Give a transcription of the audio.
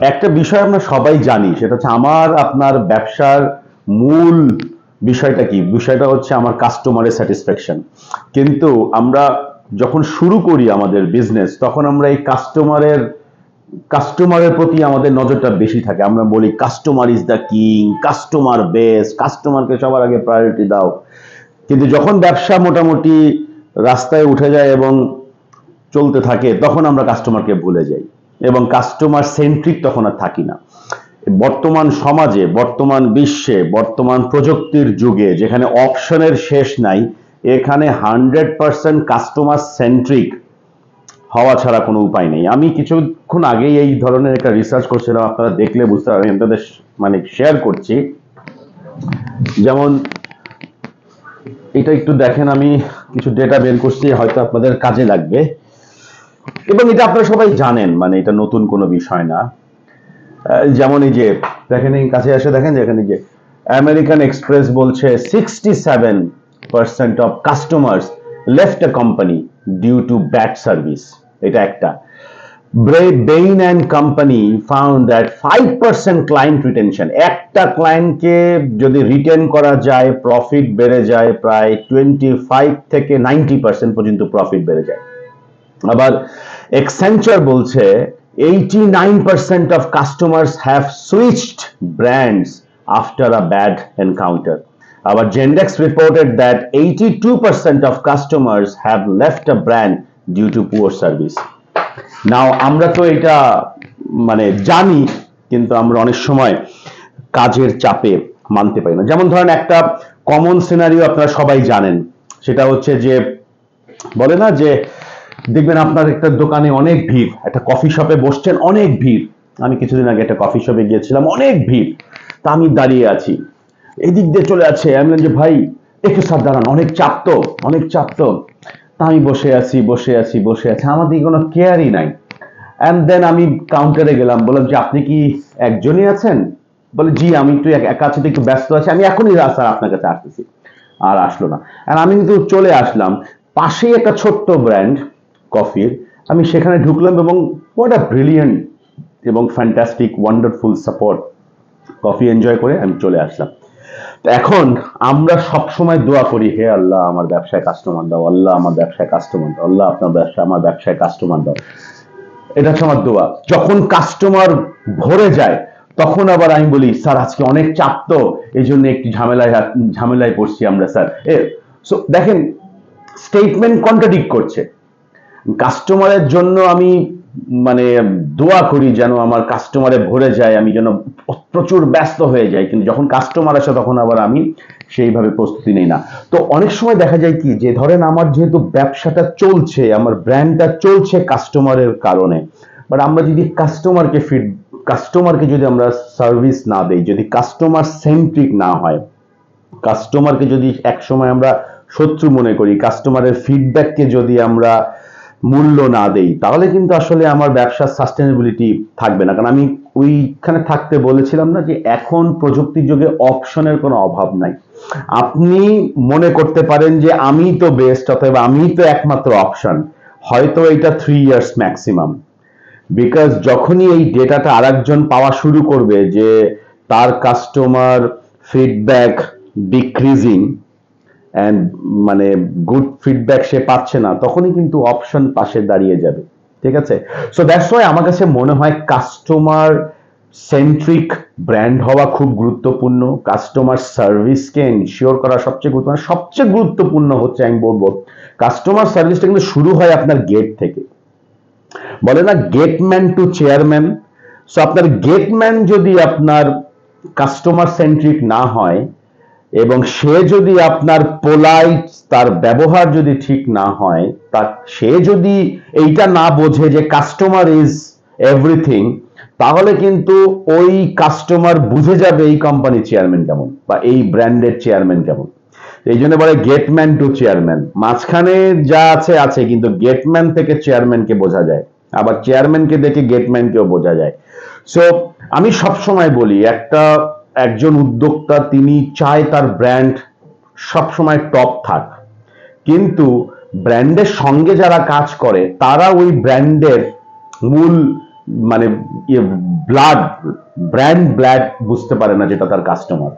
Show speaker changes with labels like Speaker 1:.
Speaker 1: একটা বিষয় আমরা সবাই জানি, সেটা হচ্ছে আমার, আপনার ব্যবসার মূল বিষয়টা কি? বিষয়টা হচ্ছে আমার কাস্টমারের স্যাটিসফ্যাকশন কিন্তু আমরা যখন শুরু করি আমাদের বিজনেস তখন আমরা এই কাস্টমারের কাস্টমারের প্রতি আমাদের নজরটা বেশি থাকে। আমরা বলি customer is the king customer best কাস্টমারকে সবার আগে প্রায়োরিটি দাও। কিন্তু যখন ব্যবসা মোটামুটি রাস্তায় উঠে যায় এবং চলতে থাকে, তখন আমরা কাস্টমারকে ভুলে যাই। এবং কাস্টমার সেন্ট্রিক তখন আর থাকি না। বর্তমান সমাজে, বর্তমান বিশ্বে, বর্তমান প্রযুক্তির যুগে যেখানে অপশনের শেষ নাই, এখানে হান্ড্রেড পার্সেন্ট কাস্টমার সেন্ট্রিক হওয়া ছাড়া কোনো উপায় নেই। আমি কিছুক্ষণ আগেই এই ধরনের একটা রিসার্চ করছিলাম, আপনারা দেখলে বুঝতে পারবেন আপনাদের মানে শেয়ার করছি। যেমন এটা একটু দেখেন, আমি কিছু ডেটা বের করছি, হয়তো আপনাদের কাজে লাগবে। এবং এটা আপনারা সবাই জানেন মানে এটা নতুন কোনো বিষয় না। যেমন এই যে, দেখেন এই কাছে এসে দেখেন যে এখানে যে আমেরিকান এক্সপ্রেস বলছে sixty seven percent of customers left a company due to bad service এটা একটা। Bain and company found that five percent client retention একটা ক্লায়েন্টকে যদি রিটেন করা যায় প্রফিট বেড়ে যায়, প্রায় টোয়েন্টি ফাইভ থেকে নাইনটি পার্সেন্ট পর্যন্ত প্রফিট বেড়ে যায়। আবার এক্সেঞ্চার বলছে eighty nine percent of customers have switched brands after a bad encounter আবার Zendesk reported that eighty two percent of customers have left a brand due to poor service now আমরা তো এটা মানে জানি, কিন্তু আমরা অনেক সময় কাজের চাপে মানতে পারি না। যেমন ধরেন একটা কমন সিনারিও আপনারা সবাই জানেন, সেটা হচ্ছে যে, বলে না যে দেখবেন আপনার একটা দোকানে অনেক ভিড়, একটা কফি শপে বসছেন অনেক ভিড়। আমি কিছুদিন আগে একটা কফি শপে গিয়েছিলাম, অনেক ভিড়। তা আমি দাঁড়িয়ে আছি। এদিক দিয়ে চলে আছে আমি যে, ভাই, একটু স্যার দাঁড়ান অনেক চাপ তো, অনেক চাপ তো। তা আমি বসে আছি বসে আছি বসে আছি, আমার দিকে কোনো কেয়ারই নাই। অ্যান্ড দেন আমি কাউন্টারে গেলাম, বললাম যে, আপনি কি একজনই আছেন? বলে, জি, আমি একটু এক- আছি একটু ব্যস্ত আছি, আমি এখনই স্যার আপনার কাছে আসতেছি। আর আসলো না। আর আমি কিন্তু চলে আসলাম, পাশেই একটা ছোট্ট ব্র্যান্ড কফির, আমি সেখানে ঢুকলাম এবং হোয়াট আ ব্রিলিয়েন্ট এবং fantastic wonderful support coffee enjoy করে আমি চলে আসলাম। তো এখন আমরা সব সময় দোয়া করি, হে আল্লাহ আমার ব্যবসায় কাস্টমার দাও, আল্লাহ আমার ব্যবসায় কাস্টমার দাও, আল্লাহ আপনার ব্যবসা, আমার ব্যবসায় কাস্টমার দাও। এটা হচ্ছে আমার দোয়া। যখন কাস্টমার ভরে যায়, তখন আবার আমি বলি, স্যার, আজকে অনেক চাপ তো এই জন্য একটু ঝামেলায় ঝামেলায় পড়ছি আমরা, স্যার। এ সো দেখেন স্টেটমেন্ট কন্ট্রাডিক্ট করছে। কাস্টমারের জন্য আমি মানে দোয়া করি যেন আমার কাস্টমারে ভরে যায়, আমি যেন প্রচুর ব্যস্ত হয়ে যাই। কিন্তু যখন কাস্টমার আসে, তখন আবার আমি সেইভাবে প্রস্তুতি নেই না। তো অনেক সময় দেখা যায় কি, যে ধরেন আমার যেহেতু ব্যবসাটা চলছে, আমার ব্র্যান্ডটা চলছে কাস্টমারের কারণে বাট আমরা যদি কাস্টমারকে ফিড কাস্টমারকে যদি আমরা সার্ভিস না দেই, যদি কাস্টমার সেন্ট্রিক না হয় কাস্টমারকে যদি একসময় আমরা শত্রু মনে করি কাস্টমারের ফিডব্যাককে যদি আমরা মূল্য না দেই, তাহলে কিন্তু আসলে আমার ব্যবসার সাস্টেনেবিলিটি থাকবে না। কারণ আমি ওইখানে থাকতে বলেছিলাম না যে এখন প্রযুক্তির যুগে অপশনের কোনো অভাব নাই। আপনি মনে করতে পারেন যে আমি তো বেস্ট অথবা আমি তো একমাত্র অপশন হয়তো এটা থ্রি ইয়ার্স ম্যাক্সিমাম বিকজ যখনই এই ডেটাটা আরেকজন পাওয়া শুরু করবে যে তার কাস্টমার ফিডব্যাক ডিক্রিজিং অ্যান্ড মানে গুড ফিডব্যাক সে পাচ্ছে না, তখনই কিন্তু অপশন পাশে দাঁড়িয়ে যাবে, ঠিক আছে? সো দ্যাটস ওয়াই আমার কাছে মনে হয় কাস্টমার সেন্ট্রিক ব্র্যান্ড হওয়া খুব গুরুত্বপূর্ণ কাস্টমার সার্ভিসকে এনশিওর করা সবচেয়ে গুরুত্বপূর্ণ সবচেয়ে গুরুত্বপূর্ণ হচ্ছে, আমি বলব কাস্টমার সার্ভিসটা কিন্তু শুরু হয় আপনার গেট থেকে। বলে না গেটম্যান টু চেয়ারম্যান সো আপনার গেটম্যান যদি আপনার কাস্টমার সেন্ট্রিক না হয় এবং সে যদি আপনার পোলাইট তার ব্যবহার যদি ঠিক না হয়, তা সে যদি এইটা না বোঝে যে কাস্টমার ইজ এভরিথিং তাহলে কিন্তু ওই কাস্টমার বুঝে যাবে এই কোম্পানির চেয়ারম্যান কেমন বা এই ব্র্যান্ডের চেয়ারম্যান কেমন। এই জন্য বলে গেটম্যান টু চেয়ারম্যান মাঝখানে যা আছে আছে, কিন্তু গেটম্যান থেকে চেয়ারম্যানকে বোঝা যায়। আবার চেয়ারম্যানকে দেখে গেটম্যানকেও বোঝা যায়। সো আমি সব সময় বলি, একটা একজন উদ্যোক্তা, তিনি চায় তার ব্র্যান্ড সবসময় টপ থাক। কিন্তু ব্র্যান্ডের সঙ্গে যারা কাজ করে, তারা ওই ব্র্যান্ডের মূল মানে ব্লাড ব্র্যান্ড ব্ল্যাড বুঝতে পারে না যেটা তার কাস্টমার